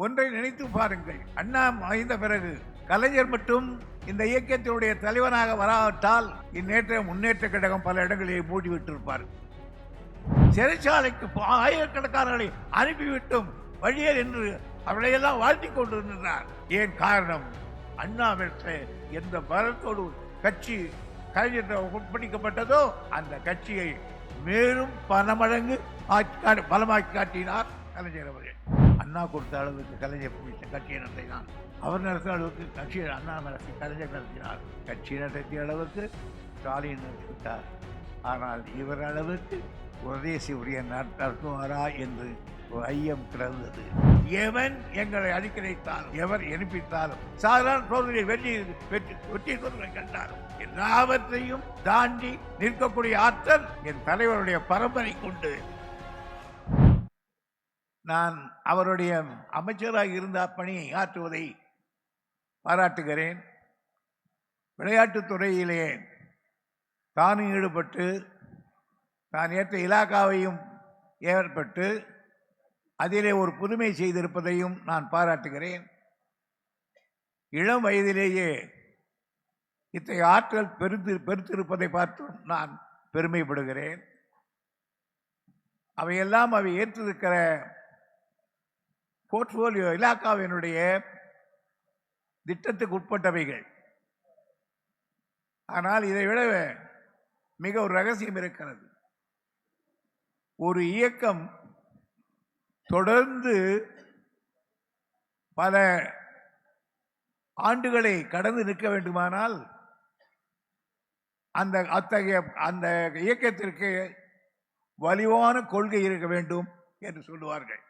ஒன்றை நினைத்து பாருங்கள். அண்ணா மறைந்த பிறகு கலைஞர் மட்டும் இந்த இயக்கத்தினுடைய தலைவனாக வராவிட்டால் இந்நேற்ற முன்னேற்ற கழகம் பல இடங்களிலே மூடிவிட்டிருப்பார். சிறைச்சாலைக்கு ப- ஆயிரக்கணக்கானவர்களை அனுப்பிவிட்டும் வழியில் என்று அவளையெல்லாம் வாழ்த்திக் கொண்டிருந்தார். ஏன் காரணம்? அண்ணாவிற்கு எந்த பலத்தோடு கட்சி கலைஞர் உட்படிக்கப்பட்டதோ அந்த கட்சியை மேலும் பல மடங்கு ஆக்கி பலமாக்கி காட்டினார் கலைஞர் அவர்கள். அண்ணா கொடுத்த அளவுக்கு கலைஞர் பிடித்த கட்சியை நடத்தினார் அவர் நடத்த அளவுக்கு கட்சியை அண்ணா நடத்தி கலைஞர் நடத்தினார். கட்சி நடத்திய அளவுக்கு ஸ்டாலின் நடத்திவிட்டார் ஆனால் இவர் அளவுக்கு உதயசி உரிய நடத்துவாரா என்று ஒரு ஐயம் கிடந்தது எவன் எங்களை அடிக்கடைத்தாலும் எவர் எழுப்பித்தாலும் சாதாரண சோதனை வெற்றி வெற்றி வெற்றி சோதனை கண்டாலும் எல்லாவற்றையும் தாண்டி நிற்கக்கூடிய ஆற்றல் என் தலைவருடைய பரம்பரை கொண்டு நான் அவருடைய அமைச்சராக இருந்த பணியை ஆற்றுவதை பாராட்டுகிறேன். விளையாட்டுத் துறையிலே தானும் ஈடுபட்டு தான் ஏற்ற இலாக்காவையும் ஏற்பட்டு அதிலே ஒரு புதுமை செய்திருப்பதையும் நான் பாராட்டுகிறேன். இளம் வயதிலேயே இத்தகைய ஆற்றல் பெருத்து பெருத்திருப்பதை பார்த்தும் நான் பெருமைப்படுகிறேன். அவையெல்லாம் அவை ஏற்றிருக்கிற போர்ட்ஃபோலியோ இலாக்காவினுடைய திட்டத்துக்கு உட்பட்டவைகள். ஆனால் இதை விட மிக ஒரு ரகசியம் இருக்கிறது. ஒரு இயக்கம் தொடர்ந்து பல ஆண்டுகளை கடந்து நிற்க வேண்டுமானால் அந்த அத்தகைய அந்த இயக்கத்திற்கு வலிவான கொள்கை இருக்க வேண்டும் என்று சொல்லுவார்கள்.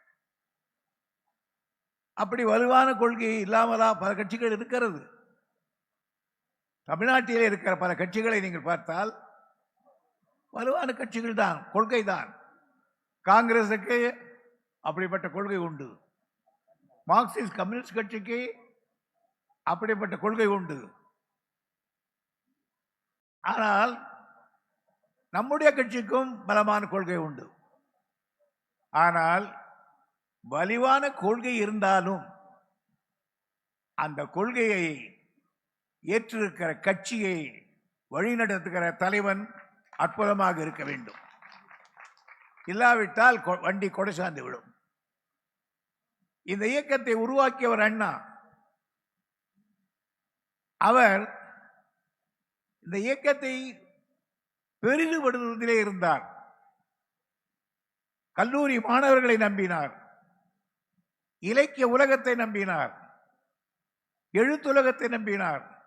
அப்படி வலுவான கொள்கை இல்லாமலா பல கட்சிகள் இருக்கிறது. தமிழ்நாட்டிலே இருக்கிற பல கட்சிகளை நீங்கள் பார்த்தால் வலுவான கட்சிகள் தான் கொள்கை தான். காங்கிரஸுக்கு அப்படிப்பட்ட கொள்கை உண்டு. மார்க்சிஸ்ட் கம்யூனிஸ்ட் கட்சிக்கு அப்படிப்பட்ட கொள்கை உண்டு. ஆனால் நம்முடைய கட்சிக்கும் பலமான கொள்கை உண்டு. ஆனால் வலிவான கொள்கை இருந்தாலும் அந்த கொள்கையை ஏற்றிருக்கிற கட்சியை வழிநடத்துகிற தலைவன் அற்புதமாக இருக்க வேண்டும். இல்லாவிட்டால் கொ- வண்டி கொடை சார்ந்து விடும். இந்த இயக்கத்தை உருவாக்கியவர் அண்ணா. அவர் இந்த இயக்கத்தை பெரிதுபடுவதிலே இருந்தார். கல்லூரி மாணவர்களை நம்பினார். இலக்கிய உலகத்தை நம்பினார். எழுத்துலகத்தை நம்பினார்.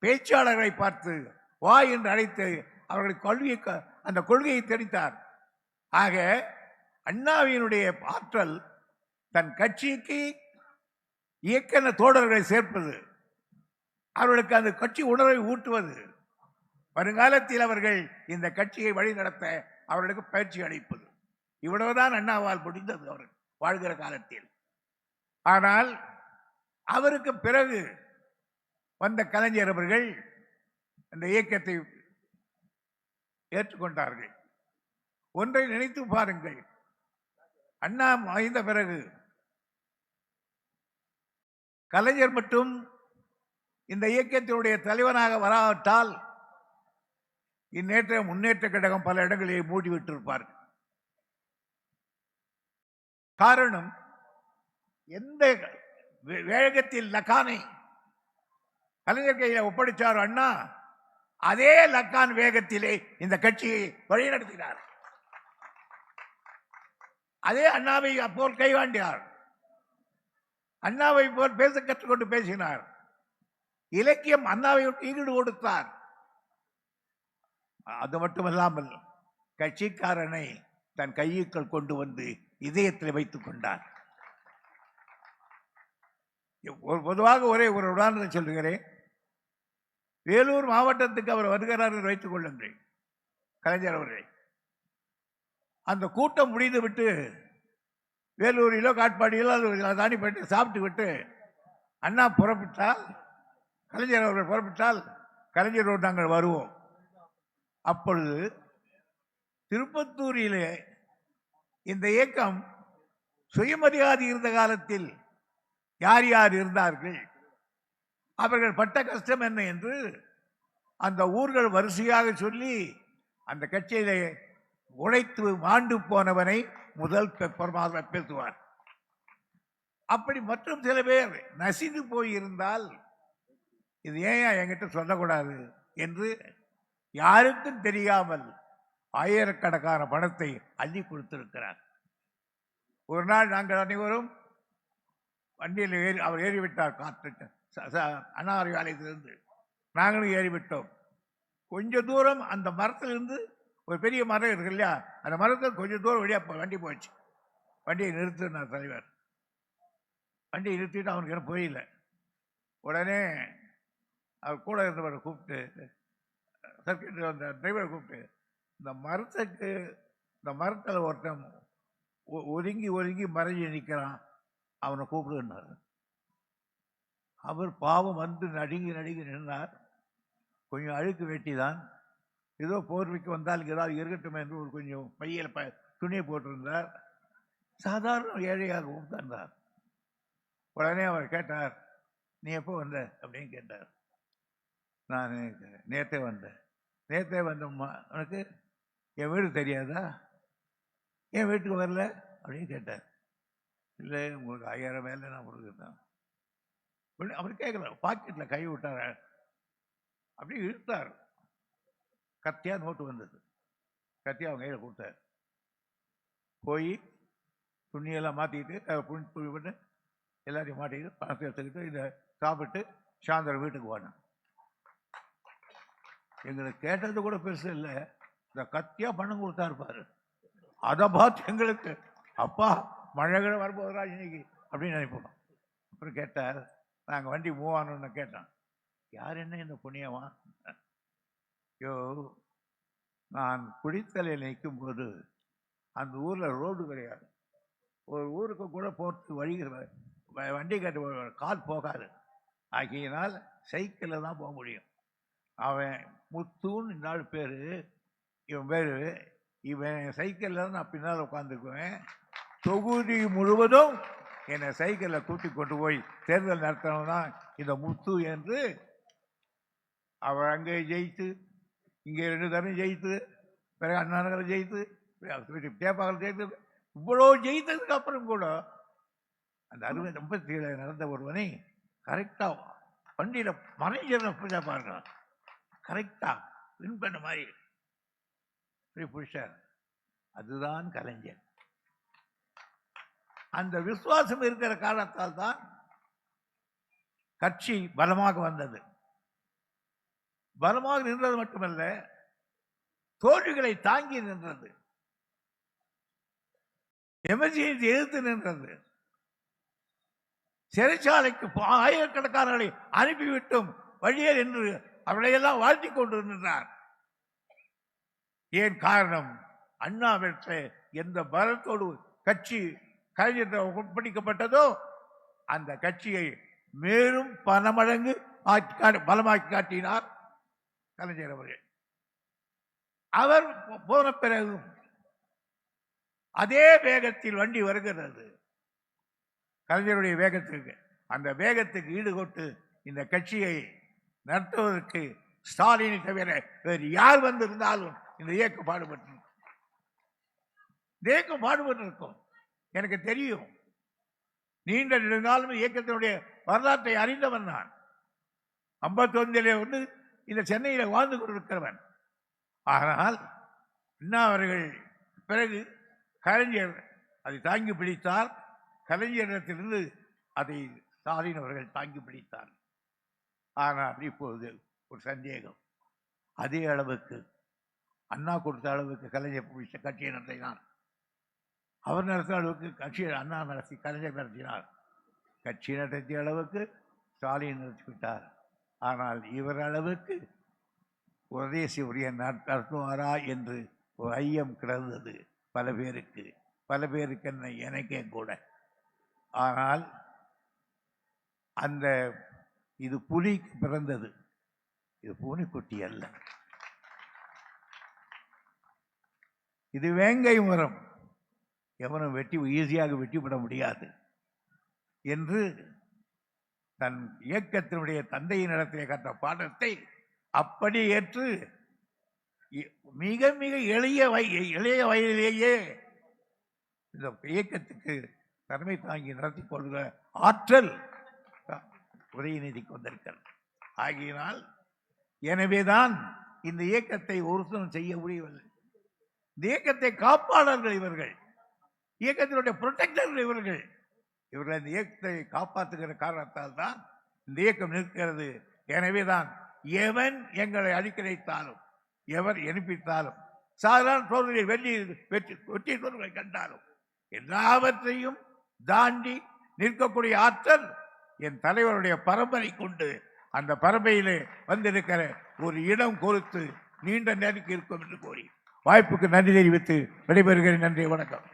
பேச்சாளர்களை பார்த்து வா என்று அழைத்து அவர்களை கல்வியை க- அந்த கொள்கையை தெரித்தார். ஆக அண்ணாவினுடைய ஆற்றல் தன் கட்சிக்கு இயக்கன தோழர்களை சேர்ப்பது அவர்களுக்கு அந்த கட்சி உணர்வை ஊட்டுவது. வருங்காலத்தில் அவர்கள் இந்த கட்சியை வழிநடத்த அவர்களுக்கு பயிற்சி அளிப்பது. இவ்வளவுதான் அண்ணாவால் முடிந்தது அவர் வாழ்கிற காலத்தில். ஆனால் அவருக்கு பிறகு வந்த கலைஞர் அவர்கள் அந்த இயக்கத்தை ஏற்றுக்கொண்டார்கள். ஒன்றை நினைத்து பாருங்கள். அண்ணா மறைந்த பிறகு கலைஞர் மட்டும் இந்த இயக்கத்தினுடைய தலைவனாக வராவிட்டால் இந்நேற்ற முன்னேற்ற கழகம் பல இடங்களிலே மூடிவிட்டிருப்பார்கள். காரணம் எந்த வே- வேகத்தில் லக்கானை கலைஞர் கையில் ஒப்படைச்சார் அண்ணா அதே லக்கான் வேகத்திலே இந்த கட்சியை வழிநடத்தினார். அதே அண்ணாவை அப்போல் கைவாண்டினார். அண்ணாவை போல் பேச கற்றுக்கொண்டு பேசினார். இலக்கியம் அண்ணாவை ஈடு கொடுத்தார். அது மட்டுமல்லாமல் கட்சிக்காரனை தன் கையுக்குள் கொண்டு வந்து இதயத்தில் வைத்துக் கொண்டார். ஒரு பொதுவாக ஒரே ஒரு உதாரணத்தை சொல்லுகிறேன். வேலூர் மாவட்டத்துக்கு அவர் வருகிறார் என்று வைத்துக் கொள்ளுங்கள் கலைஞர் அவர்களை. அந்த கூட்டம் முடிந்து விட்டு வேலூரிலோ காட்பாடியிலோ அது தாண்டி போயிட்டு சாப்பிட்டு விட்டு அண்ணா புறப்பட்டால் கலைஞர் அவர்கள் புறப்பட்டால் கலைஞரோடு நாங்கள் வருவோம். அப்பொழுது திருப்பத்தூரிலே இந்த இயக்கம் சுயமரியாதை இருந்த காலத்தில் யார் யார் இருந்தார்கள்? அவர்கள் பட்ட கஷ்டம் என்ன என்று அந்த ஊர்கள் வரிசையாக சொல்லி அந்த கட்சியிலே உழைத்து மாண்டு போனவனை முதல் பெப்பரமாக பேசுவார். அப்படி மற்றும் சில பேர் நசிந்து போயிருந்தால் இது ஏன் என்கிட்ட சொல்லக்கூடாது என்று யாருக்கும் தெரியாமல் ஆயிரக்கணக்கான பணத்தை அள்ளி கொடுத்திருக்கிறார். ஒரு நாள் நாங்கள் அனைவரும் வண்டியில் ஏறி அவர் ஏறிவிட்டார் காற்று அண்ணாரி ஆலயத்திலிருந்து நாங்களும் ஏறிவிட்டோம். கொஞ்ச தூரம் அந்த மரத்திலிருந்து ஒரு பெரிய மரம் இருக்கு இல்லையா? அந்த மரத்தில் கொஞ்சம் தூரம் வழியாக வண்டி போச்சு. வண்டியை நிறுத்தினார் தலைவர். வண்டியை நிறுத்திட்டு அவனுக்கு என்ன புரியல. உடனே அவர் கூட இருந்தவரை கூப்பிட்டு சர்க்கிட் அந்த டிரைவரை கூப்பிட்டு இந்த மரத்துக்கு இந்த மரத்தில் ஒருத்தன் ஒ- ஒதுங்கி ஒதுங்கி மறைஞ்சு நிற்கிறான் அவனை கூப்பிடுன்னாரு அவர் பாவம் வந்து நடுங்கி நடுங்கி நின்றார். கொஞ்சம் அழுக்கு வெட்டி தான் ஏதோ போர்வைக்கு வந்தால் ஏதாவது இருக்கட்டும் என்று ஒரு கொஞ்சம் பையில் ப துணியை போட்டிருந்தார். சாதாரண ஏழையாக உட்கார்ந்தார். உடனே அவர் கேட்டார் நீ எப்போ வந்த? அப்படின்னு கேட்டார். நான் நேற்றே வந்தேன். நேற்றே வந்தம்மா. உனக்கு என் வீடு தெரியாதா? என் வீட்டுக்கு வரல? அப்படின்னு கேட்டார். இல்லை உங்களுக்கு ஐயாயிரம் வேலை நான் கொடுக்குறேன். அவர் கேட்கல பாக்கெட்டில் கை விட்டார். அப்படியே இழுத்தார். கத்தியா நோட்டு வந்தது. கத்தியா அவங்க கையில் கொடுத்தார். போய் துணியெல்லாம் மாற்றிக்கிட்டு அதை புண்ணி துணி பண்ணி எல்லாத்தையும் மாட்டிக்கிட்டு பணத்தை எடுத்துக்கிட்டு இதை சாப்பிட்டு சாயந்தரம் வீட்டுக்கு போனேன். எங்களுக்கு கேட்டது கூட பெருசு இல்லை. இந்த கத்தியாக பணம் கொடுத்தா இருப்பார். அதை பார்த்து எங்களுக்கு அப்பா மழை கிழ வரப்போகிறா இன்னைக்கு அப்படின்னு நினைப்போம். அப்புறம் கேட்டார் நாங்கள் வண்டி மூவ் ஆனோன்னு கேட்டோம் யார் என்ன இந்த புண்ணியமா? ஐயோ நான் குடித்தலையில் நிற்கும்போது அந்த ஊரில் ரோடு கிடையாது. ஒரு ஊருக்கு கூட போட்டு வழி வண்டி கட்டு கால் போகாது. ஆகியனால் சைக்கிளில் தான் போக முடியும். அவன் முத்துன்னு நாலு பேர் இவன் பேர் இவன் சைக்கிளில் தான் நான் பின்னால் உட்காந்துக்குவேன் தொகுதி முழுவதும் என்னை சைக்கிளில் கூட்டி கொண்டு போய் தேர்தல் நடத்தணும் தான் இந்த முத்து என்று அவர் அங்கே ஜெயித்து இங்கே ரெண்டு தரம் ஜெயித்து பிறகு அண்ணா நகரில் ஜெயித்து தேப்பாவில் ஜெயித்து இவ்வளோ ஜெயித்ததுக்கு அப்புறம் கூட அந்த அறுபது ஐம்பத்தி ஏழு நடந்த ஒருவனை கரெக்டாக வண்டியில் மறைஞ்சிருந்த பூஜா பாருங்க. கரெக்டாக வின் பண்ண மாதிரி. இப்படி பிடிச்சார் அதுதான் கலைஞர் அந்த விசுவாசம் இருக்கிற காரணத்தால் தான் கட்சி பலமாக வந்தது. பலமாக நின்றது மட்டுமல்ல தோல்விகளை தாங்கி நின்றது. எமர்ஜென்சி எதிர்த்து நின்றது. சிறைச்சாலைக்கு ப- ஆயிரக்கணக்கானவர்களை அனுப்பிவிட்டும் வழியே என்று அவளையெல்லாம் வாழ்த்தி கொண்டு நின்றார் ஏன் காரணம்? அண்ணா பெற்ற எந்த பலத்தோடு கட்சி கலைஞர் ஒப்படைக்கப்பட்டதோ அந்த கட்சியை மேலும் பல மடங்கு ஆக்கி கா- பலமாக்கி காட்டினார் கலைஞர் அவர்கள். அவர் போ- போன பிறகும் அதே வேகத்தில் வண்டி வருகிறது. கலைஞருடைய வேகத்துக்கு அந்த வேகத்துக்கு ஈடுகொட்டு இந்த கட்சியை நடத்துவதற்கு ஸ்டாலினை தவிர வேறு யார் வந்திருந்தாலும் இந்த இயக்கம் பாடுபட்டு இந்த இயக்கம் பாடுபட்டு இருக்கும் எனக்கு தெரியும். நீண்ட நெடுங்காலம் இயக்கத்தினுடைய வரலாற்றை அறிந்தவன் நான். ஐம்பத்தொன்னிலே வந்து இந்த சென்னையில் வாழ்ந்து கொண்டிருக்கிறவன். ஆனால் அண்ணா அவர்கள் பிறகு கலைஞர் அதை தாங்கி பிடித்தார். கலைஞரிடத்திலிருந்து அதை ஸ்டாலின் அவர்கள் தாங்கி பிடித்தார். ஆனால் இப்பொழுது ஒரு சந்தேகம். அதே அளவுக்கு அண்ணா கொடுத்த அளவுக்கு கலைஞர் பிடிச்ச கட்சியை தான் அவர் நடத்தின அளவுக்கு கட்சியை அண்ணா நடத்தி கலைஞர் நடத்தினார் கட்சி நடத்திய அளவுக்கு ஸ்டாலின் நடத்திவிட்டார் ஆனால் இவர் அளவுக்கு உதயசி உரிய நடத்துவாரா என்று ஒரு ஐயம் கிடந்தது பல பேருக்கு. பல பேருக்கு என்ன எனக்கே கூட. ஆனால் அந்த இது புலிக்கு பிறந்தது. இது பூனைக்குட்டி அல்ல. இது வேங்கை மரம். எவனும் வெட்டி ஈஸியாக வெட்டிவிட முடியாது என்று தன் இயக்கத்தினுடைய தந்தையின் இடத்திலே கற்ற பாடத்தை அப்படி ஏற்று மிக மிக எளிய வய இளைய வயதிலேயே இந்த இயக்கத்துக்கு தலைமை தாங்கி நடத்தி கொள்கிற ஆற்றல் உதயநிதிக்கு வந்திருக்கிறது. ஆகியனால் எனவேதான் இந்த இயக்கத்தை ஒருத்தரும் செய்ய முடியவில்லை. இந்த இயக்கத்தை காப்பாளர்கள் இவர்கள். இயக்கத்தினுடைய புரொட்டக்டர்கள் இவர்கள். இவர்கள் இந்த இயக்கத்தை காப்பாற்றுகிற காரணத்தால் தான் இந்த இயக்கம் நிற்கிறது. எனவே தான் எவன் எங்களை அடிக்கடைத்தாலும் எவர் எழுப்பித்தாலும் சாதாரண சோதனை வெள்ளி வெற்றி வெற்றி சோதனை கண்டாலும் எல்லாவற்றையும் தாண்டி நிற்கக்கூடிய ஆற்றல் என் தலைவருடைய பரம்பரை கொண்டு அந்த பரம்பரையிலே வந்திருக்கிற ஒரு இடம் கொடுத்து நீண்ட நேரத்துக்கு இருக்கும் என்று கூறி வாய்ப்புக்கு நன்றி தெரிவித்து விடைபெறுகிறேன். நன்றி வணக்கம்.